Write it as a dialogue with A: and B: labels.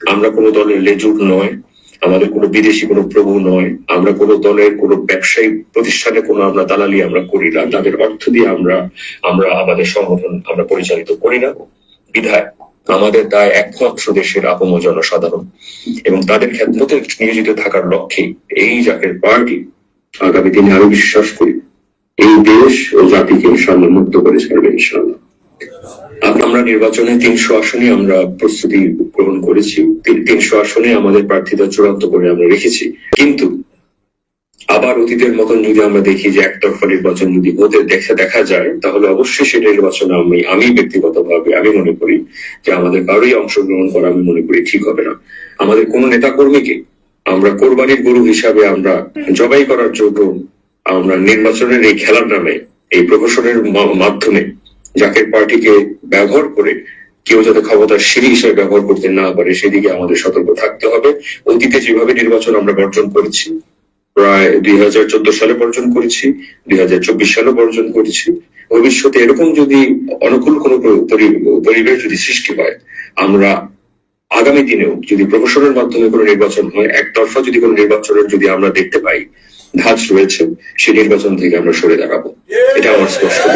A: আমরা কোনো দলের লেজুর নয়, আমাদের কোনো বিদেশি কোনো প্রভু নয়, আমরা কোনো দলের কোনো ব্যবসায়িক প্রতিষ্ঠানে কোনো আমরা দালালি আমরা করি না তাদের অর্থ দিয়ে আমরা আমরা আমাদের সংগঠন আমরা পরিচালিত করি না। বিধায় আমাদের দায় একমাত্র দেশের আপম জনসাধারণ এবং তাদের খেদমতে নিয়োজিত থাকার লক্ষ্যে এই জাকের পার্টি আগামী দিনে আরও বিশ্বাস করি এই দেশ ও জাতিকে সামনে মুক্ত করে ছাড়বে ইনশাআল্লাহ। নির্বাচনে তিনশো আসনে আমরা প্রস্তুতি গ্রহণ করেছি। তিনশো আসনে আমাদের প্রার্থীতা চূড়ান্ত করে আমরা রেখেছি। কিন্তু আবার অতীতের মতন যদি আমরা দেখি যে একতরফা নির্বাচন যদি হতে দেখা দেখা যায়, তাহলে অবশ্যই সেই নির্বাচনে আমি আমি ব্যক্তিগতভাবে আমি মনে করি যে আমাদের কারোই অংশগ্রহণ করা আমি মনে করি ঠিক হবে না। আমাদের কোন নেতা কর্মীকে আমরা কোরবানির গরু হিসাবে আমরা জবাই করার জন্য আমরা নির্বাচনের এই খেলার নামে, এই প্রহসনের মা- মাধ্যমে জাকের পার্টিকে ব্যবহার করে কেউ যাতে ক্ষমতার সিঁড়ি হিসেবে ব্যবহার করতে না পারে, সেদিকে আমাদের সতর্ক থাকতে হবে। অতীতে যেভাবে নির্বাচন আমরা বর্জন করেছি, প্রায় দুই হাজার চোদ্দ সালে বর্জন করেছি, দুই হাজার চব্বিশ সালে বর্জন করেছি। ভবিষ্যতে এরকম যদি অনুকূল কোনো পরি- পরিবেশ যদি সৃষ্টি হয়, আমরা আগামী দিনেও যদি প্রহসনের মাধ্যমে কোনো নির্বাচন হয়, একতরফা যদি কোনো নির্বাচনের যদি আমরা দেখতে পাই, ধাঁচ রয়েছে সেই নির্বাচন থেকে আমরা সরে দাঁড়াবো। এটা আমার স্পষ্ট